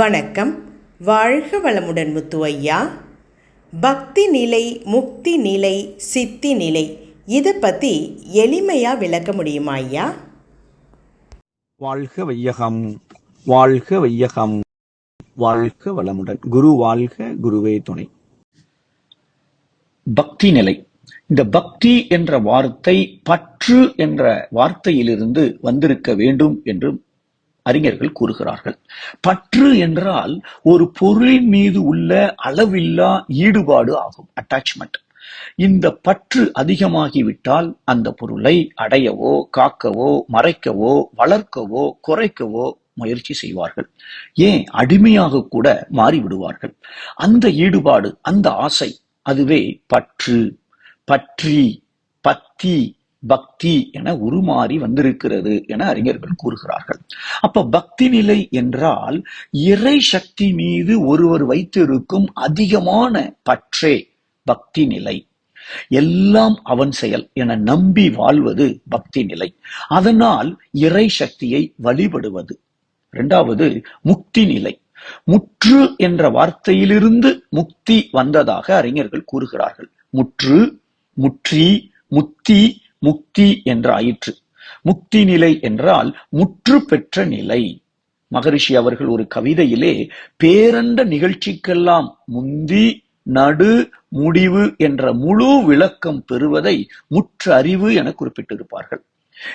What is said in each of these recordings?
வணக்கம். வாழ்க வளமுடன் முத்து ஐயா பக்தி நிலை முக்தி நிலை சித்தி நிலை இதை பற்றி எளிமையாக விளக்க முடியுமா ஐயா? வாழ்க வையகம் வாழ்க வையகம் வாழ்க வளமுடன். குரு வாழ்க குருவே துணை. பக்தி நிலை. இந்த பக்தி என்ற வார்த்தை பற்று என்ற வார்த்தையிலிருந்து வந்திருக்க வேண்டும் என்று அறிஞர்கள் கூறுகிறார்கள். பற்று என்றால் ஒரு பொருளின் மீது உள்ள அளவில்லா ஈடுபாடு ஆகும் அட்டாச்மெண்ட் இந்த பற்று அதிகமாகிவிட்டால் அந்த பொருளை அடையவோ காக்கவோ மறைக்கவோ வளர்க்கவோ குறைக்கவோ முயற்சி செய்வார்கள். ஏன்? அடிமையாக கூட மாறிவிடுவார்கள். அந்த ஈடுபாடு அந்த ஆசை அதுவே பற்று பற்றி பத்தி பக்தி என உருமாறி வந்திருக்கிறது என அறிஞர்கள் கூறுகிறார்கள். அப்ப பக்தி நிலை என்றால் இறை சக்தி மீது ஒருவர் வைத்திருக்கும் அதிகமான பற்றே பக்தி நிலை. எல்லாம் அவன் செயல் என நம்பி வாழ்வது பக்தி நிலை. அதனால் இறை சக்தியை வழிபடுவது. இரண்டாவது முக்தி நிலை. முற்று என்ற வார்த்தையிலிருந்து முக்தி வந்ததாக அறிஞர்கள் கூறுகிறார்கள். முற்று முற்றி முத்தி முக்தி என்ற ஆயிற்று முக்தி நிலை என்றால் முற்று பெற்ற நிலை. மகரிஷி அவர்கள் ஒரு கவிதையிலே பேரண்ட நிகழ்ச்சிக்கெல்லாம் முந்தி நடு முடிவு என்ற முழு விளக்கம் பெறுவதை முற்று அறிவு என குறிப்பிட்டிருப்பார்கள்.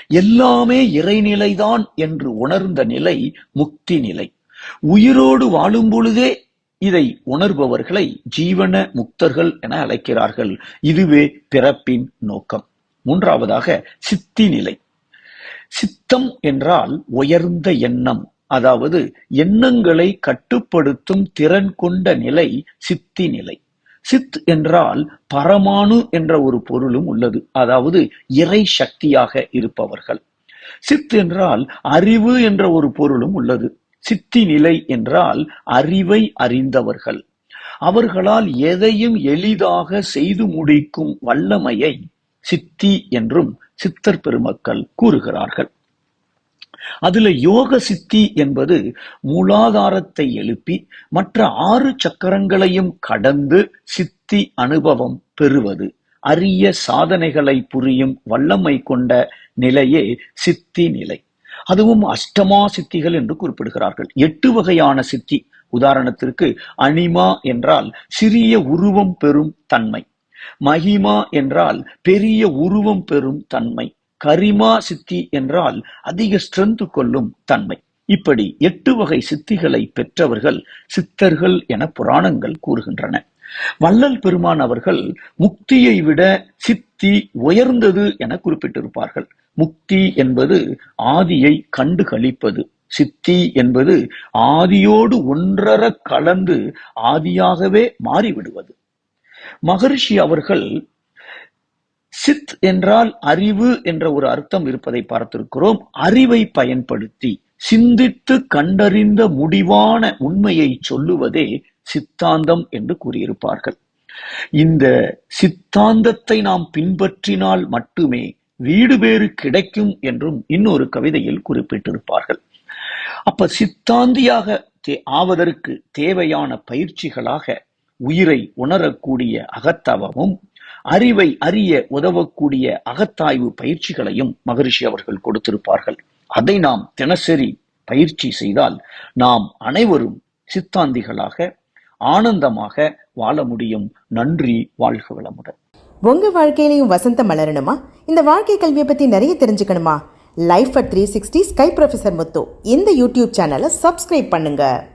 எல்லாமே இறைநிலைதான் என்று உணர்ந்த நிலை முக்தி நிலை. உயிரோடு வாழும் பொழுதே இதை உணர்பவர்களை ஜீவன முக்தர்கள் என அழைக்கிறார்கள். இதுவே பிறப்பின் நோக்கம். மூன்றாவதாக சித்தி நிலை சித்தம் என்றால் உயர்ந்த எண்ணம். அதாவது எண்ணங்களை கட்டுப்படுத்தும் திறன் கொண்ட நிலை சித்தி நிலை சித் என்றால் பரமானு என்ற ஒரு பொருளும் உள்ளது. அதாவது இறை சக்தியாக இருப்பவர்கள். சித் என்றால் அறிவு என்ற ஒரு பொருளும் உள்ளது. சித்தி நிலை என்றால் அறிவை அறிந்தவர்கள். அவர்களால் எதையும் எளிதாக செய்து முடிக்கும் வல்லமையை சித்தி என்றும் சித்தர் பெருமக்கள் கூறுகிறார்கள். அதுல யோக சித்தி என்பது மூலாதாரத்தை எழுப்பி மற்ற ஆறு சக்கரங்களையும் கடந்து சித்தி அனுபவம் பெறுவது. அரிய சாதனைகளை புரியும் வல்லமை கொண்ட நிலையே சித்தி நிலை. அதுவும் அஷ்டமா சித்திகள் என்று குறிப்பிடுகிறார்கள். எட்டு வகையான சித்தி. உதாரணத்திற்கு அனிமா என்றால் சிறிய உருவம் பெறும் தன்மை. மகிமா என்றால் பெரிய உருவம் பெறும் தன்மை. கரிமா சித்தி என்றால் அதிக ஸ்ட்ரென்த் கொள்ளும் தன்மை. இப்படி எட்டு வகை சித்திகளை பெற்றவர்கள் சித்தர்கள் என புராணங்கள் கூறுகின்றன. வள்ளல் பெருமான் அவர்கள் முக்தியை விட சித்தி உயர்ந்தது என குறிப்பிட்டிருப்பார்கள். முக்தி என்பது ஆதியை கண்டு கழிப்பது சித்தி என்பது ஆதியோடு ஒன்றர கலந்து ஆதியாகவே மாறிவிடுவது. மகரிஷி அவர்கள் சித் என்றால் அறிவு என்ற ஒரு அர்த்தம் இருப்பதை பார்த்திருக்கிறோம். அறிவை பயன்படுத்தி சிந்தித்து கண்டறிந்த முடிவான உண்மையை சொல்லுவதே சித்தாந்தம் என்று கூறியிருப்பார்கள். இந்த சித்தாந்தத்தை நாம் பின்பற்றினால் மட்டுமே வீடு பேறு கிடைக்கும் என்றும் இன்னொரு கவிதையில் குறிப்பிட்டிருப்பார்கள். அப்ப சித்தாந்தியாக ஆவதற்கு தேவையான பயிற்சிகளாக உயிரை உணரக்கூடிய அகத்தவமும் அறிவை அறிய உதவக்கூடிய அகத்தாய்வு பயிற்சிகளையும் மகரிஷி அவர்கள் கொடுத்திருப்பார்கள். அதை நாம் தினசரி பயிற்சி செய்தால் நாம் அனைவரும் சித்தாந்திகளாக ஆனந்தமாக வாழ முடியும். நன்றி வாழ்க வளமுடன். உங்க வாழ்க்கையிலையும் வசந்தம் மலரணுமா? இந்த வாழ்க்கை கல்வியை பற்றி நிறைய தெரிஞ்சுக்கணுமா? Life at three sixty sky professor Muthu இந்த யூடியூப் சேனலை சப்ஸ்கிரைப் பண்ணுங்கள்